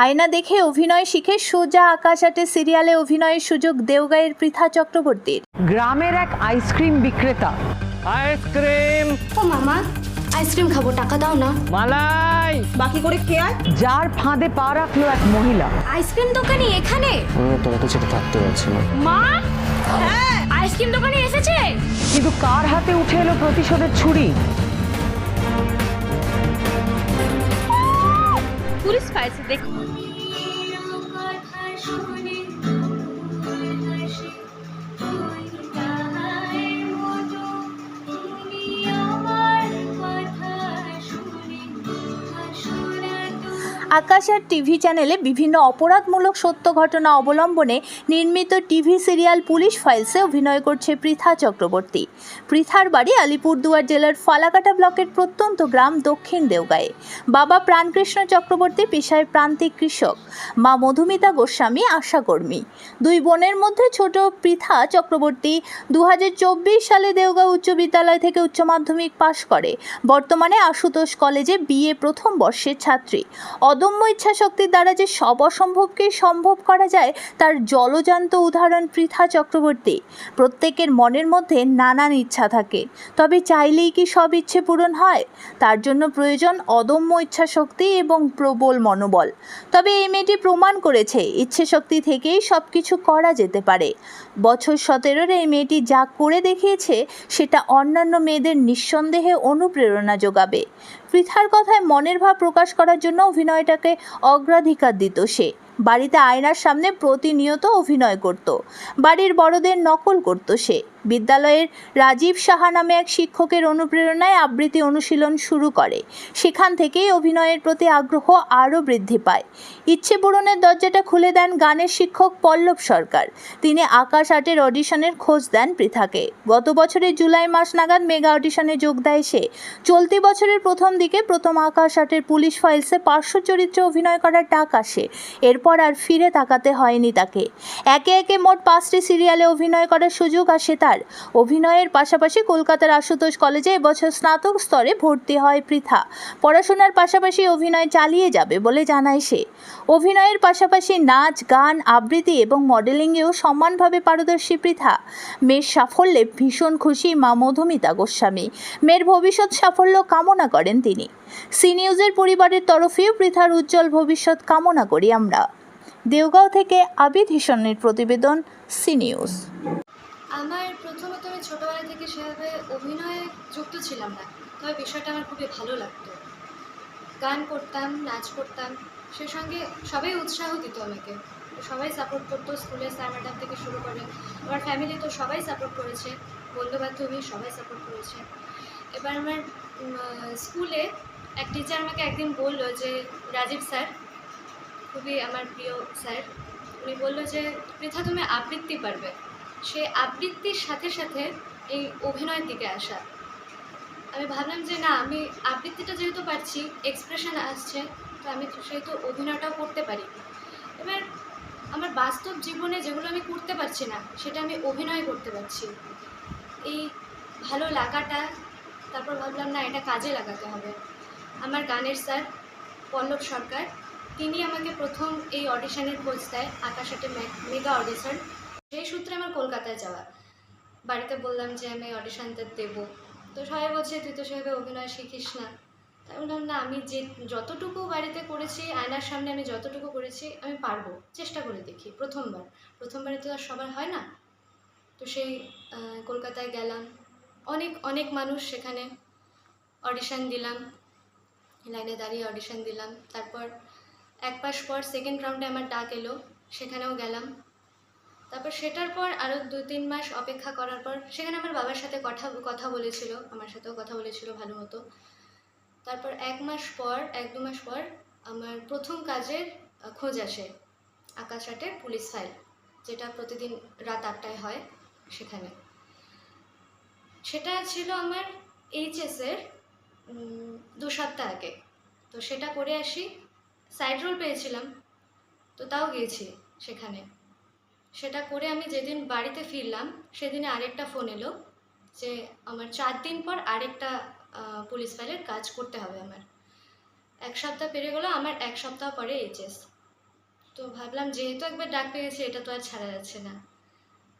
আয়না দেখে অভিনয় শিখে সোজা আকাশ আটে সিরিয়ালে অভিনয়ের সুযোগ দেওগাঁয়ের পৃথা চক্রবর্তীর। গ্রামের এক আইসক্রিম বিক্রেতা। আইসক্রিম। ও মামা আইসক্রিম খাব টাকা দাও না। মালাই। বাকি করে আয় যার ফাঁদে পা রাখল এক মহিলা। আইসক্রিম দোকানি এখানে? আমি তোরা তো সেটা থাকতে পারছি না মা? আইসক্রিম দোকানি এসেছে? কিন্তু কার হাতে উঠে এলো প্রতিশোধের ছুরি? পুলিশ পাইছে দেখ আকাশ আর টিভি চ্যানেলে বিভিন্ন অপরাধমূলক সত্য ঘটনা অবলম্বনে নির্মিত টিভি সিরিয়াল পুলিশ ফাইলসে অভিনয় করছে পৃথা চক্রবর্তী। পৃথার বাড়ি আলিপুরদুয়ার জেলার ফালাকাটা ব্লকের প্রত্যন্ত গ্রাম দক্ষিণ দেওগাঁয়ে। বাবা প্রাণকৃষ্ণ চক্রবর্তী পেশায় প্রান্তিক কৃষক। মা মধুমিতা গোস্বামী আশাকর্মী। দুই বোনের মধ্যে ছোট পৃথা চক্রবর্তী দু হাজার চব্বিশ সালে দেওগাঁ উচ্চ বিদ্যালয় থেকে উচ্চ মাধ্যমিক পাশ করে। বর্তমানে আশুতোষ কলেজে বিএ প্রথম বর্ষের ছাত্রী। অদম্য ইচ্ছাশক্তির দ্বারা যে সব অসম্ভবকে সম্ভব করা যায়, তার জলজান্ত উদাহরণ পৃথা চক্রবর্তী। প্রত্যেকের মনের মধ্যে নানান ইচ্ছা থাকে। তবে চাইলেই কি সব ইচ্ছে পূরণ হয়? তার জন্য প্রয়োজন অদম্য ইচ্ছাশক্তি এবং প্রবল মনোবল। তবে এই মেয়েটি প্রমাণ করেছে ইচ্ছে শক্তি থেকেই সব কিছু করা যেতে পারে। বছর সতেরোর এই মেয়েটি যা করে দেখিয়েছে, সেটা অন্যান্য মেয়েদের নিঃসন্দেহে অনুপ্রেরণা যোগাবে। পৃথার কথায় মনের ভাব প্রকাশ করার জন্য অভিনয়টাকে অগ্রাধিকার দিত সে। বাড়িতে আয়নার সামনে প্রতিনিয়ত অভিনয় করত। বাড়ির বড়দের নকল করত সে। বিদ্যালয়ের রাজীব সাহা নামে এক শিক্ষকের অনুপ্রেরণায় আবৃত্তি অনুশীলন শুরু করে। সেখান থেকেই অভিনয়ের প্রতি আগ্রহ আরও বৃদ্ধি পায়। ইচ্ছে পূরণের দরজাটা খুলে দেন গানের শিক্ষক পল্লব সরকার। তিনি আকাশ আর্টের অডিশনের খোঁজ দেন পৃথাকে। গত বছরের জুলাই মাস নাগাদ মেগা অডিশনে যোগ দেয় সে। চলতি বছরের প্রথম দিকে প্রথম আকাশ আর্টের পুলিশ ফাইলসে পার্শ্ব চরিত্রে অভিনয় করার ডাক আসে। এরপর আর ফিরে তাকাতে হয়নি তাকে। একে একে মোট পাঁচটি সিরিয়ালে অভিনয় করার সুযোগ আসে তার। অভিনয়ের পাশাপাশি কলকাতার আশুতোষ কলেজে এবছর স্নাতক স্তরে ভর্তি হয় পৃথা। পড়াশোনার পাশাপাশি অভিনয় চালিয়ে যাবে বলে জানায় সে। অভিনয়ের পাশাপাশি নাচ, গান, আবৃত্তি এবং মডেলিংয়েও সমানভাবে পারদর্শী পৃথা। মেয়ের সাফল্যে ভীষণ খুশি মা মধুমিতা গোস্বামী। মেয়ের ভবিষ্যৎ সাফল্য কামনা করেন তিনি। সি নিউজের পরিবারের তরফেও পৃথার উজ্জ্বল ভবিষ্যৎ কামনা করি আমরা। দেওগাঁও থেকে আবিদ হিসনের প্রতিবেদন সি নিউজ আমার প্রথমত আমি ছোটোবেলা থেকে সেভাবে অভিনয়ে যুক্ত ছিলাম না, তবে বিষয়টা আমার খুবই ভালো লাগতো। গান করতাম, নাচ করতাম, সে সঙ্গে সবাই উৎসাহ দিত আমাকে। সবাই সাপোর্ট করতো, স্কুলে স্যার ম্যাডাম থেকে শুরু করে আমার ফ্যামিলি তো সবাই সাপোর্ট করেছে বন্ধু বান্ধবী সবাই সাপোর্ট করেছে। এবার আমার স্কুলে এক টিচার আমাকে একদিন বলল যে, রাজীব স্যার খুবই আমার প্রিয় স্যার উনি বলল যে, পৃথা, তুমি আবৃত্তি পারবে। সে আবৃত্তির সাথে সাথে এই অভিনয়ের দিকে আসা। আমি ভাবলাম যে না, আমি আবৃত্তিটা যেহেতু পারছি এক্সপ্রেশন আসছে, তো আমি সেহেতু অভিনয়টাও করতে পারি। এবার আমার বাস্তব জীবনে যেগুলো আমি করতে পারছি না, সেটা আমি অভিনয় করতে পারছি। এই ভালো লাগাটা, তারপর ভাবলাম না, এটা কাজে লাগাতে হবে। আমার গানের স্যার পল্লব সরকার, তিনি আমাকে প্রথম এই অডিশনের খোঁজ দেয় আকাশাটে মেগা অডিশন সেই সূত্রে আমার কলকাতায় যাওয়া বাড়িতে বললাম যে, আমি অডিশনটা দেবো। তো সবাই বলছে, তুই তো সেভাবে অভিনয় শিখিস না। তাই বললাম, না, আমি যে, যতটুকু বাড়িতে করেছি, আয়নার সামনে আমি যতটুকু করেছি, আমি পারব। চেষ্টা করে দেখি, প্রথমবার। প্রথমবারে তো আর সবার হয় না। তো সেই কলকাতায় গেলাম। অনেক অনেক মানুষ সেখানে অডিশন দিলাম। লাইনে দাঁড়িয়ে অডিশন দিলাম। তারপর এক মাস পর সেকেন্ড রাউন্ডে আমার ডাক এলো। সেখানেও গেলাম। তারপর সেটার পর আরও দু তিন মাস অপেক্ষা করার পর সেখানে আমার বাবার সাথে কথা কথা বলেছিল, আমার সাথেও কথা বলেছিল ভালো মতো। তারপর এক মাস পর, এক, দু মাস পর আমার প্রথম কাজের খোঁজ আসে আকাশাটের পুলিশ ফাইল, যেটা প্রতিদিন রাত আটটায় হয় সেখানে। সেটা ছিল আমার এইচএসের দু সপ্তাহ আগে। তো সেটা করে আসি। সাইড রোল পেয়েছিলাম। তো তাও গিয়েছি সেখানে। সেটা করে আমি যেদিন বাড়িতে ফিরলাম, সেদিনে আরেকটা ফোন এলো যে আমার চার দিন পর আরেকটা পুলিশ ফাইলের কাজ করতে হবে আমার। এক সপ্তাহ পেরে গেলো, আমার এক সপ্তাহ পরে এইচএস তো ভাবলাম যেহেতু একবার ডাক পেয়েছে, এটা তো আর ছাড়া যাচ্ছে না।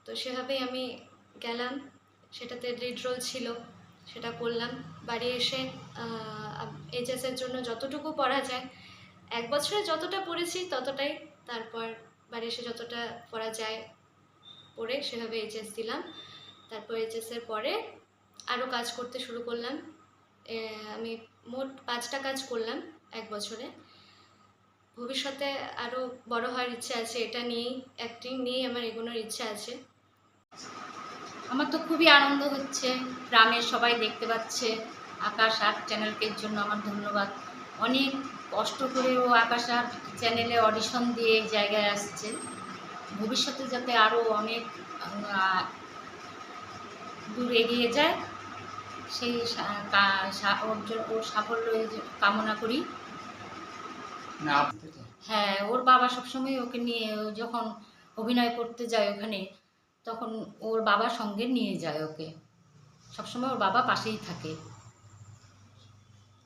তো সেভাবেই আমি গেলাম, সেটাতে লিড রোল ছিল, সেটা করলাম। বাড়ি এসে এইচএসের জন্য যতটুকু পড়া যায়, এক বছরে যতটা পড়েছি ততটাই, তারপর বাড়ি এসে যতটা পড়া যায় পড়ে সেভাবে এইচএস দিলাম। তারপর এইচএসের পরে আরও কাজ করতে শুরু করলাম। আমি মোট পাঁচটা কাজ করলাম এক বছরে। ভবিষ্যতে আরও বড় হওয়ার ইচ্ছা আছে, এটা নিয়েই অ্যাক্টিং নিয়েই আমার এগোনোর ইচ্ছা আছে। আমার তো খুবই আনন্দ হচ্ছে, গ্রামের সবাই দেখতে পাচ্ছে, আকাশ আর্ট চ্যানেলকে জন্য আমার ধন্যবাদ। অনেক কষ্ট করে ও আকাশ চ্যানেলে অডিশন দিয়ে এই জায়গায় আসছে। ভবিষ্যতে যাতে আরও অনেক দূর এগিয়ে যায় সেই ওর সাফল্য কামনা করি। হ্যাঁ ওর বাবা সবসময় ওকে নিয়ে যখন অভিনয় করতে যায় ওখানে তখন ওর বাবা সঙ্গে নিয়ে যায় ওকে। সবসময় ওর বাবা পাশেই থাকে।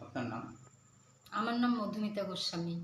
আপনার নাম? আমার নাম মধুমিতা গোস্বামী।